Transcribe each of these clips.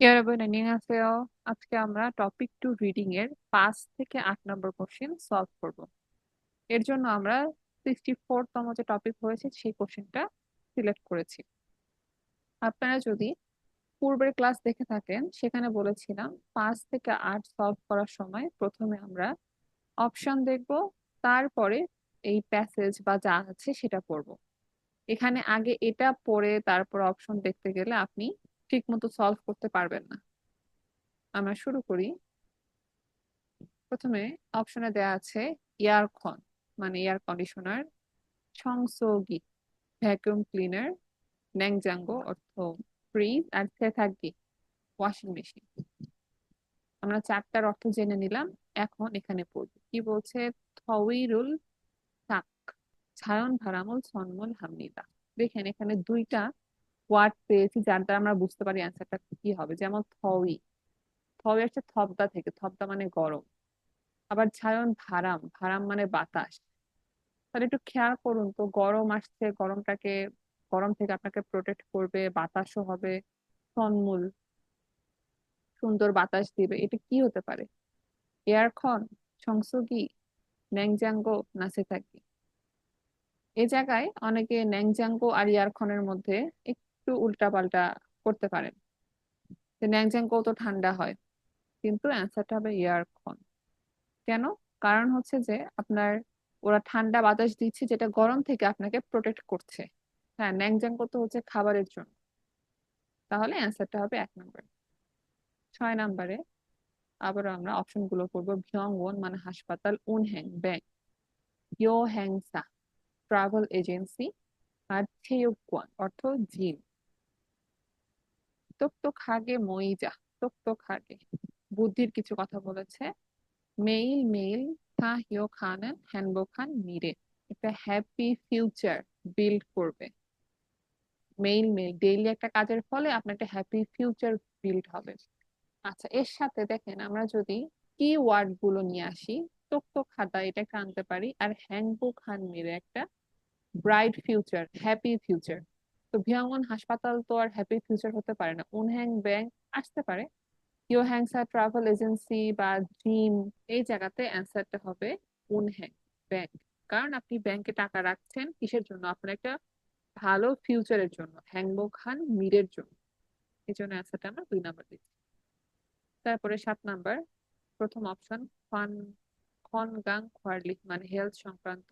ইয়ার আবার নিয়ে আজকে আমরা টপিক টু রিডিং এর পাঁচ থেকে আট নম্বর কোশ্চেন সলভ করব। এর জন্য আমরা সিক্সটি ফোর তম যে টপিক হয়েছে, সেই কোশ্চেনটা সিলেক্ট করেছি। আপনারা যদি পূর্বের ক্লাস দেখে থাকেন, সেখানে বলেছিলাম পাঁচ থেকে আট সলভ করার সময় প্রথমে আমরা অপশন দেখব, তারপরে এই প্যাসেজ বা যা আছে সেটা পড়ব। এখানে আগে এটা পড়ে তারপর অপশন দেখতে গেলে আপনি ঠিক মতো সলভ করতে পারবেন না। আমরা শুরু করি। প্রথমে অপশনে দেয়া আছে এয়ারকন মানে এয়ার কন্ডিশনার সংসোগি ভ্যাকুয়াম ক্লিনার ন্যাংজাঙ্গো অর্থ ফ্রিজ আর সেথাগি ওয়াশিং মেশিন আমরা চারটার অর্থ জেনে নিলাম, এখন এখানে পড়ব। কি বলছে? থউইরুল তাক, ছায়ন ভারামুল সনমুল হামনিদা। দেখেন এখানে দুইটা ওয়ার্ড পেয়েছি দ্বারা আমরা বুঝতে পারি অ্যান্সারটা কি হবে। যেমন থউই থউই আসছে থবদা থেকে থবদা মানে গরম। আবার ছায়ন ভারাম ভারাম মানে বাতাস। তাহলে একটু খেয়াল করুন তো, গরম আসছে, গরমটাকে, গরম থেকে আপনাকে প্রোটেক্ট করবে, বাতাসও হবে তন্মূল সুন্দর বাতাস দিবে। এটা কি হতে পারে? এয়ারখন, সংসগি, ন্যাংজাঙ্গো নাসে থাকি এই জায়গায় অনেকে ন্যাংজাঙ্গো আর ইয়ারখনের মধ্যে একটু উল্টাপাল্টা করতে পারেন। যে ন্যাংজাঙ্গো তো ঠান্ডা হয়। কিন্তু অ্যান্সারটা হবে ইয়ারখন কেন? কারণ হচ্ছে যে আপনার, ওরা ঠান্ডা বাতাস দিচ্ছে যেটা গরম থেকে আপনাকে প্রোটেক্ট করছে। হ্যাঁ ন্যাংজাঙ্গো তো হচ্ছে খাবারের জন্য। তাহলে অ্যান্সারটা হবে এক নম্বর। ছয় নম্বরে আবার আমরা অপশনগুলো করব ভিয়ং ওন মানে হাসপাতাল উন হ্যাং ব্যাংক ইয়ো হ্যাং সা ট্রাভেল এজেন্সি আর থেয়ুকুয়ান অর্থ জিম তোক তো খাগে মইজা তোক তো খাগে বুদ্ধির কিছু কথা বলেছে, মেইল মেইল, থা হিও খানেন হ্যানবো খান মিরে। একটা হ্যাপি ফিউচার বিল্ড করবে। মেইল মেইল, ডেইলি একটা কাজের ফলে আপনার একটা হ্যাপি ফিউচার বিল্ড হবে। আচ্ছা এর সাথে দেখেন আমরা যদি কি ওয়ার্ডগুলো নিয়ে আসি তো খাতা এটা একটা আনতে পারি, আর হ্যাংবো খান মিরে একটা ব্রাইট ফিউচার, হ্যাপি ফিউচার। তো ভিয়াঙ্গন হাসপাতাল তো আর হ্যাপি ফিউচার হতে পারে না। উনহ্যাং ব্যাংক আসতে পারে। ইউ হ্যাংসা ট্রাভেল এজেন্সি বা জিম এই জায়গাতে অ্যান্সারটা হবে উনহ্যাং ব্যাংক কারণ আপনি ব্যাংকে টাকা রাখছেন কিসের জন্য? আপনার একটা ভালো ফিউচারের জন্য হ্যাংবো খান মিরের জন্য। এই জন্য অ্যান্সারটা আমরা দুই নাম্বার দিচ্ছি। তারপরে সাত নাম্বার প্রথম অপশন ফান খন গাং খোয়ারলি মানে হেলথ সংক্রান্ত।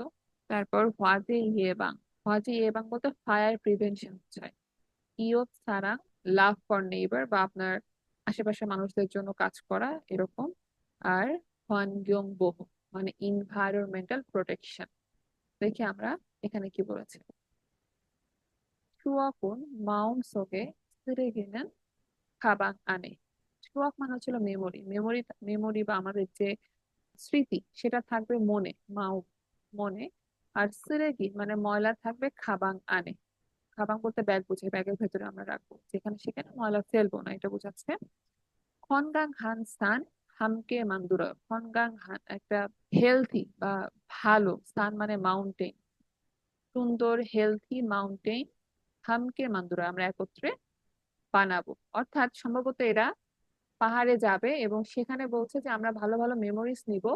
তারপর হোয়াজে ইয়েবাং হোয়াজে ইয়েবাং বলতে ফায়ার প্রিভেনশন সারাং লাভ ফর নেইবার বা আপনার মানুষদের জন্য কাজ করা এরকম। আর বহু মানে ইনভায়রনমেন্টাল প্রোটেকশন দেখি আমরা এখানে কি বলেছে। সুয়াকুন মাউন্ট সোগে সিরেগিনেন খাবাং আনে। সুয়াক মানে হচ্ছিল মেমোরি মেমোরি মেমোরি বা আমাদের যে স্মৃতি, সেটা থাকবে মনে, মাউ মনে। আর সিরেগি মানে ময়লা থাকবে খাবাং আনে। খাবাং বলতে ব্যাগ বুঝে ব্যাগের ভেতরে আমরা রাখব। যেখানে সেখানে ময়লা ফেলব না, এটা বোঝাচ্ছে। খনগাং হান স্থান হামকে মান্দুরা। খনগাং হান, একটা হেলথি বা ভালো স্থান মানে মাউন্টেন সুন্দর, হেলথি মাউন্টেন হামকে মান্দুরা আমরা একত্রে বানাবো। অর্থাৎ সম্ভবত এরা পাহাড়ে যাবে এবং সেখানে বলছে যে আমরা ভালো ভালো মেমোরিজ নিব,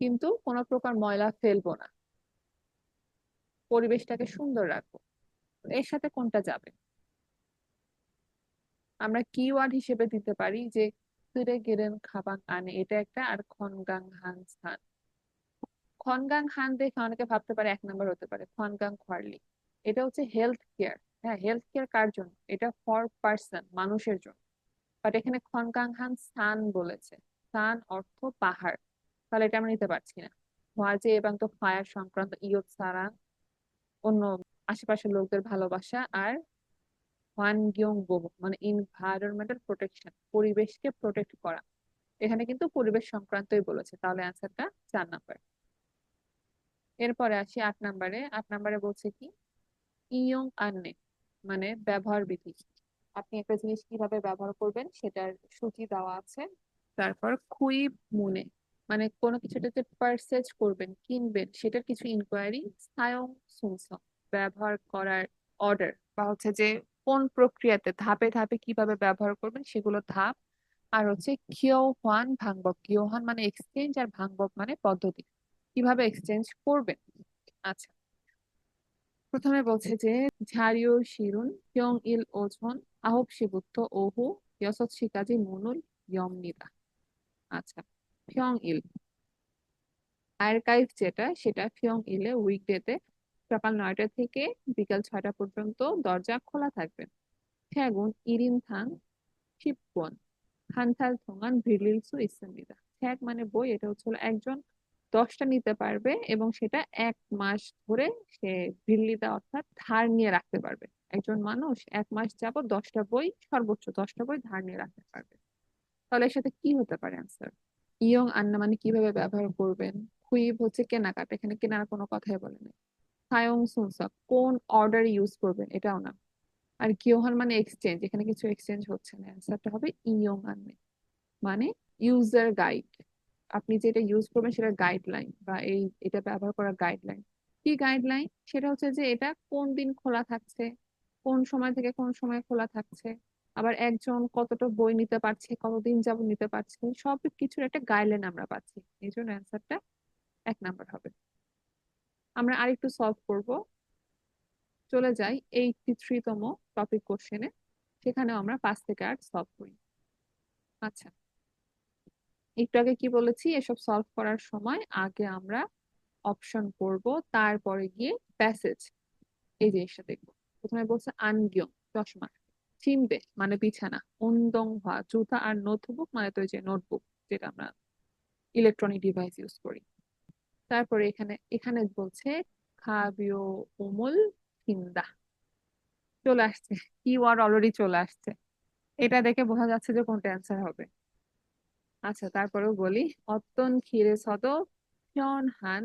কিন্তু কোনো প্রকার ময়লা ফেলব না। পরিবেশটাকে সুন্দর রাখব। এর সাথে কোনটা যাবে? আমরা কিওয়ার্ড হিসেবে দিতে পারি যে, তুরে গেরেন খাবাং আনে। এটা একটা আর খনগাং হান স্থান। খনগাং হান দেখে অনেকে ভাবতে পারে এক নম্বর হতে পারে, খনগাং খোয়ারলি। এটা হচ্ছে হেলথ কেয়ার হ্যাঁ হেলথ কেয়ার কার জন্য? এটা ফর পার্সন মানুষের জন্য। বাট এখানে খনগাং হান স্থান বলেছে। স্থান অর্থ পাহাড়। তাহলে এটা আমরা নিতে পারছি না। হোয়াজে এবং তো ফায়ার সংক্রান্ত ইয়ত সারাং অন্য আশেপাশের লোকদের ভালোবাসা আর ওয়ান গিয়ং বোবো মানে ইনভায়রনমেন্টাল প্রোটেকশন পরিবেশকে প্রোটেক্ট করা। এখানে কিন্তু পরিবেশ সংক্রান্তই বলেছে, তাহলে অ্যান্সারটা চার নাম্বার এরপরে আসি আট নাম্বারে আট নাম্বারে বলছে কি? ইয়ং আননে মানে ব্যবহার বিধি। আপনি একটা জিনিস কীভাবে ব্যবহার করবেন সেটার সূচি দেওয়া আছে। তারপর খুইব মুনে মানে কোনো কিছুটা যে পারচেজ করবেন, কিনবেন, সেটার কিছু ইনকোয়ারি সায়ং সুংসং ব্যবহার করার অর্ডার বা হচ্ছে যে কোন প্রক্রিয়াতে ধাপে ধাপে কীভাবে ব্যবহার করবেন সেগুলো ধাপ আর হচ্ছে কিওহান ভাঙ্গব কিওহান মানে এক্সচেঞ্জ আর ভাঙ্গব মানে পদ্ধতি, কীভাবে এক্সচেঞ্জ করবেন? আচ্ছা প্রথমে বলছে যে ঝাড়িও শিরুন, কিয়ং ইল ওজন আহব শিবুত্ত, ওহু, ইয়সৎ শিকাজি ইয়ম নিদা। আচ্ছা ফিয়ং ইল আর্কাইভ যেটা, সেটা ফিয়ং ইলে উইকডেতে সকাল নয়টা থেকে বিকাল ছয়টা পর্যন্ত দরজা খোলা থাকবে। ঠ্যাগুন ইরিন থাং শিবপন খানথাল থোঙান, ভিড়লিলসু ইসলামিদা ঠ্যাগ মানে বই, এটা হচ্ছে একজন দশটা নিতে পারবে এবং সেটা এক মাস ধরে সে ভিল্লিদা অর্থাৎ ধার নিয়ে রাখতে পারবে। একজন মানুষ এক মাস যাব দশটা বই, সর্বোচ্চ দশটা বই ধার নিয়ে রাখতে পারবে। তাহলে এর সাথে কি হতে পারে আনসার ইয়ং আন্না মানে কীভাবে ব্যবহার করবেন? খুইব হচ্ছে কেনাকাটা, এখানে কেনার কোনো কথাই বলে নাই। সায়ং সুনসা, কোন অর্ডার ইউজ করবেন? এটাও না। আর কিওহান মানে এক্সচেঞ্জ, এখানে কিছু এক্সচেঞ্জ হচ্ছে না। অ্যান্সারটা হবে ইয়ং আন্নে। মানে ইউজার গাইড। আপনি যেটা ইউজ করবেন সেটা গাইডলাইন বা এই, এটা ব্যবহার করার গাইডলাইন। কি গাইডলাইন? সেটা হচ্ছে যে এটা কোন দিন খোলা থাকছে? কোন সময় থেকে কোন সময় খোলা থাকছে? আবার একজন কতটা বই নিতে পারছে, কতদিন যাব নিতে পারছে, সব কিছুর একটা গাইডলাইন আমরা পাচ্ছি। এই জন্য অ্যান্সারটা এক নাম্বার হবে। আমরা আরেকটু সলভ করব। চলে যাই এইটটি থ্রিতম টপিক কোশ্চেনে সেখানেও আমরা পাঁচ থেকে আট সলভ করি। আচ্ছা। একটু আগে কি বলেছি? এসব সলভ করার সময় আগে আমরা অপশন করব, তারপরে গিয়ে প্যাসেজ এই জিনিসটা দেখব। প্রথমে বলছে আনগিয়ং চশমা চিমবে মানে বিছানা। উন্দং হওয়া জুতা আর নোটবুক মানে তো যে নোটবুক যেটা আমরা ইলেকট্রনিক ডিভাইস ইউজ করি। তারপরে এখানে এখানে বলছে, খাবিও ওমল কিন্দা চলে আসছে। কিওয়ার্ড অলরেডি চলে আসছে। এটা দেখে বোঝা যাচ্ছে যে কোনটা অ্যান্সার হবে। আচ্ছা তারপরেও বলি অত্যন খিরে সদ হ্যন হান,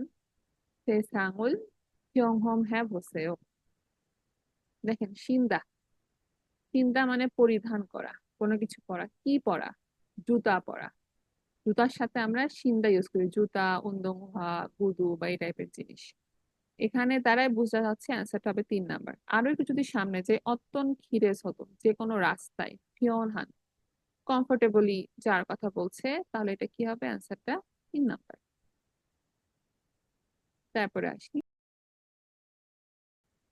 সে সাঙ্গুল হ্যাঁ বসেও দেখেন, সিন্দা। সিন্দা মানে পরিধান করা, কোনো কিছু পরা। কি পরা? জুতা পরা। জুতার সাথে আমরা সিন্দা ইউজ করি, জুতা উন্দংহা গুদু বা এই টাইপের জিনিস। এখানে দ্বারাই বোঝা যাচ্ছে অ্যান্সারটা হবে তিন নাম্বার আরও একটু যদি সামনে যে অত্যন খিরে হতো যে কোনো রাস্তায় ফিয়নহান কমফোর্টেবলি যার কথা বলছে, তাহলে এটা কি হবে? অ্যান্সারটা তিন নাম্বার তারপরে আসি।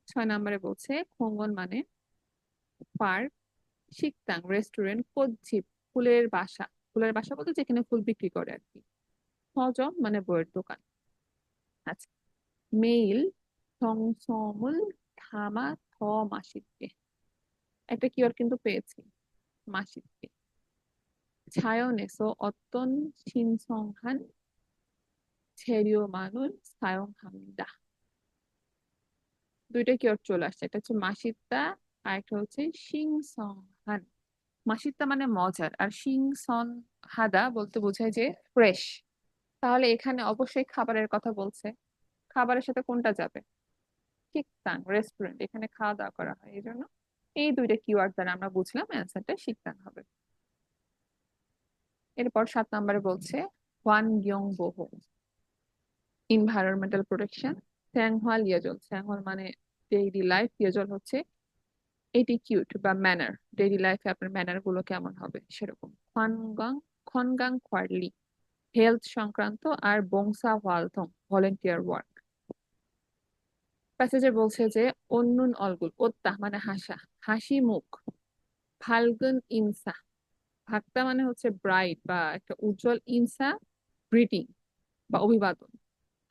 ছয় নম্বরে বলছে, খোঙ্গন মানে পার্ক শিকতাং রেস্টুরেন্ট কজ্জিপ ফুলের বাসা। ফুলের বাসা বলতে যেখানে ফুল বিক্রি করে আর কি। হজম মানে বইয়ের দোকান। আচ্ছা। মেইল সংসমুল থামা থ মাসিককে একটা কিওর কিন্তু পেয়েছি মাসিককে ছায়নেসো অত্যন সিনসংহান ছেড়িও মানুষ সায়ং হামিদা দুইটা কিওর চলে আসছে। এটা হচ্ছে মাসিকতা আর একটা হচ্ছে সিংসংহান মাসিত্তা মানে মজার। আর সিংসন হাদা বলতে বোঝায় যে ফ্রেশ। তাহলে এখানে অবশ্যই খাবারের কথা বলছে। খাবারের সাথে কোনটা যাবে? শিকতাং রেস্টুরেন্ট এখানে খাওয়া দাওয়া করা হয় এই জন্য এই দুইটা কিওয়ার্ড দ্বারা আমরা বুঝলাম অ্যান্সারটা শিকতাং হবে। এরপর সাত নম্বরে বলছে ওয়ান ইয়ং বহু এনভায়রনমেন্টাল প্রোটেকশন স্যাংহওয়াল ইয়াজল স্যাংহওয়াল মানে ডেইলি লাইফ ইয়াজল হচ্ছে এটিকিউট বা ম্যানার ডেইলি লাইফে আপনার ম্যানারগুলো কেমন হবে? সেরকম। খনগাং খনগাং কোয়ার্লি হেলথ সংক্রান্ত আর বংসা ওয়ালথং ভলেন্টিয়ার ওয়ার্ক প্যাসেজে বলছে যে অন্যুন অলগুল, ওত্তা মানে হাসা, হাসি মুখ, ফাল্গুন ইনসা। ভাক্তা মানে হচ্ছে ব্রাইট বা একটা উজ্জ্বল ইনসা গ্রিটিং বা অভিবাদন।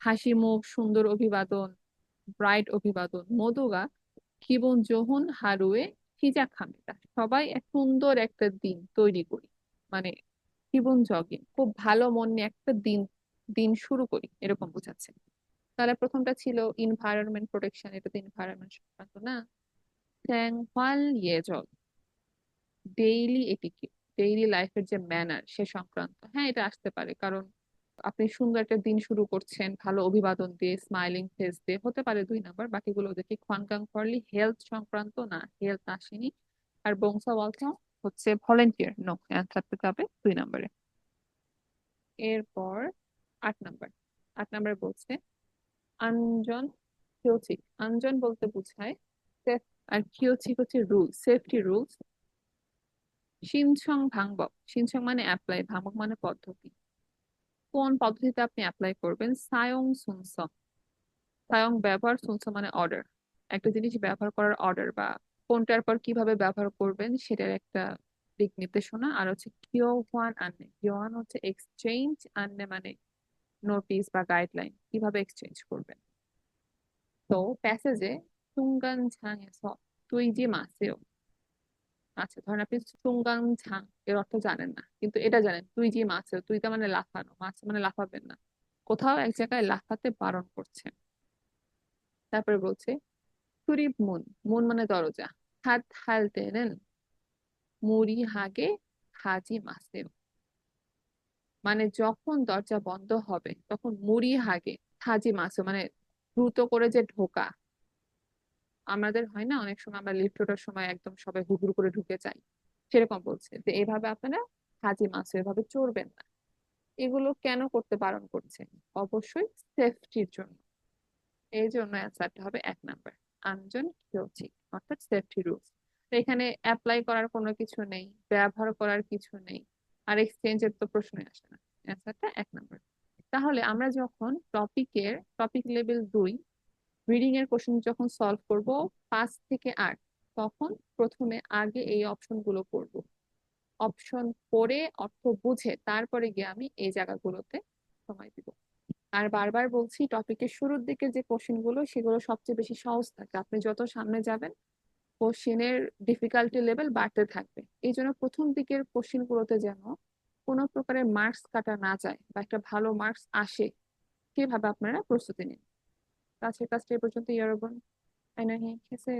হাসি মুখ, সুন্দর অভিবাদন ব্রাইট অভিবাদন, মধুগা কিবন জোহন হারুয়ে হিজা খামিতা সবাই এক সুন্দর একটা দিন তৈরি করি। মানে জীবন জগিন খুব ভালো মন একটা দিন দিন শুরু করি, এরকম বোঝাচ্ছে। তাহলে প্রথমটা ছিল ইনভায়রনমেন্ট প্রোটেকশন এটা তো ইনভায়রনমেন্ট সংক্রান্ত না। স্যাংহওয়াল ইয়েজল ডেইলি এটিকে ডেইলি লাইফের যে ম্যানার সে সংক্রান্ত। হ্যাঁ এটা আসতে পারে। কারণ আপনি সুন্দর একটা দিন শুরু করছেন, ভালো অভিবাদন দিয়ে স্মাইলিং ফেস দিয়ে, হতে পারে দুই নাম্বার, বাকিগুলো দেখি খোয়ানগাং করলি হেলথ সংক্রান্ত, না হেলথ আসেনি। আর ওয়ালথা হচ্ছে ভলেন্টিয়ার নো অ্যান্সারটা যাবে দুই নম্বরে। এরপর আট নাম্বার আট নাম্বার বলছে আঞ্জন হিওচিক আঞ্জন বলতে বোঝায় সেফ আর কিউচিক হচ্ছে রুল সেফটি রুলস সিনচং ভাঙবক সিনচং মানে অ্যাপ্লাই ভাঙবক মানে পদ্ধতি। কোন পদ্ধতিতে আপনি অ্যাপ্লাই করবেন? সায়ং সুংস সায়ং ব্যবহার সুংস মানে অর্ডার একটা জিনিস ব্যবহার করার অর্ডার বা কোনটার পর কীভাবে ব্যবহার করবেন সেটার একটা দিক নির্দেশনা। আর হচ্ছে কিওহান আনে কিওয়ান হচ্ছে এক্সচেঞ্জ আনে মানে নোটিস বা গাইডলাইন কীভাবে এক্সচেঞ্জ করবেন? তো প্যাসেজে তুঙ্গান ঝাং তুই যে মাসেও আচ্ছা ধরেন আপনি সুঙ্গাংঝাং এর অর্থ জানেন না, কিন্তু এটা জানেন, তুই যে মাছ তুইটা মানে লাফানো, মাছ মানে লাফাবেন না। কোথাও এক জায়গায় লাফাতে বারণ করছে। তারপরে বলছে সুরিপ মুন মুন মানে দরজা, হাত হাল তেনেন মুড়ি হাগে হাজি মাসেও মানে যখন দরজা বন্ধ হবে, তখন মুড়ি হাগে হাজি মাসেও মানে দ্রুত করে যে ঢোকা আমাদের হয় না? অনেক সময় আমরা লিফট ওঠার সময় একদম সবাই হুড় করে ঢুকে যাই। সেরকম বলছে। যে এভাবে আপনারা হাজি মাছ এভাবে চড়বেন না। এগুলো কেন করতে বারণ করছে অবশ্যই সেফটির জন্য। এই জন্য অ্যান্সারটা হবে এক নাম্বার আঞ্জন কিউচিক অর্থাৎ সেফটি রুলস এখানে অ্যাপ্লাই করার কোনো কিছু নেই, ব্যবহার করার কিছু নেই, আর এক্সচেঞ্জের তো প্রশ্নই আসে না। অ্যান্সারটা এক নাম্বার তাহলে আমরা যখন টপিকের টপিক লেভেল দুই রিডিং এর কোশ্চেন যখন সলভ করব পাঁচ থেকে আট, তখন প্রথমে আগে এই অপশনগুলো করব। অপশন পড়ে অর্থ বুঝে তারপরে গিয়ে আমি এই জায়গাগুলোতে সময় দিব। আর বারবার বলছি টপিকের শুরুর দিকে যে কোশ্চেনগুলো, সেগুলো সবচেয়ে বেশি সহজ থাকে। আপনি যত সামনে যাবেন কোশ্চেনের ডিফিকাল্টি লেভেল বাড়তে থাকবে। এই জন্য প্রথম দিকের কোশ্চেন গুলোতে যেন কোনো প্রকারের মার্কস কাটা না যায় বা একটা ভালো মার্কস আসে, সেভাবে আপনারা প্রস্তুতি নিন। কাছের কাজটা এ পর্যন্ত ইয়ারবন আইনাহি খেসে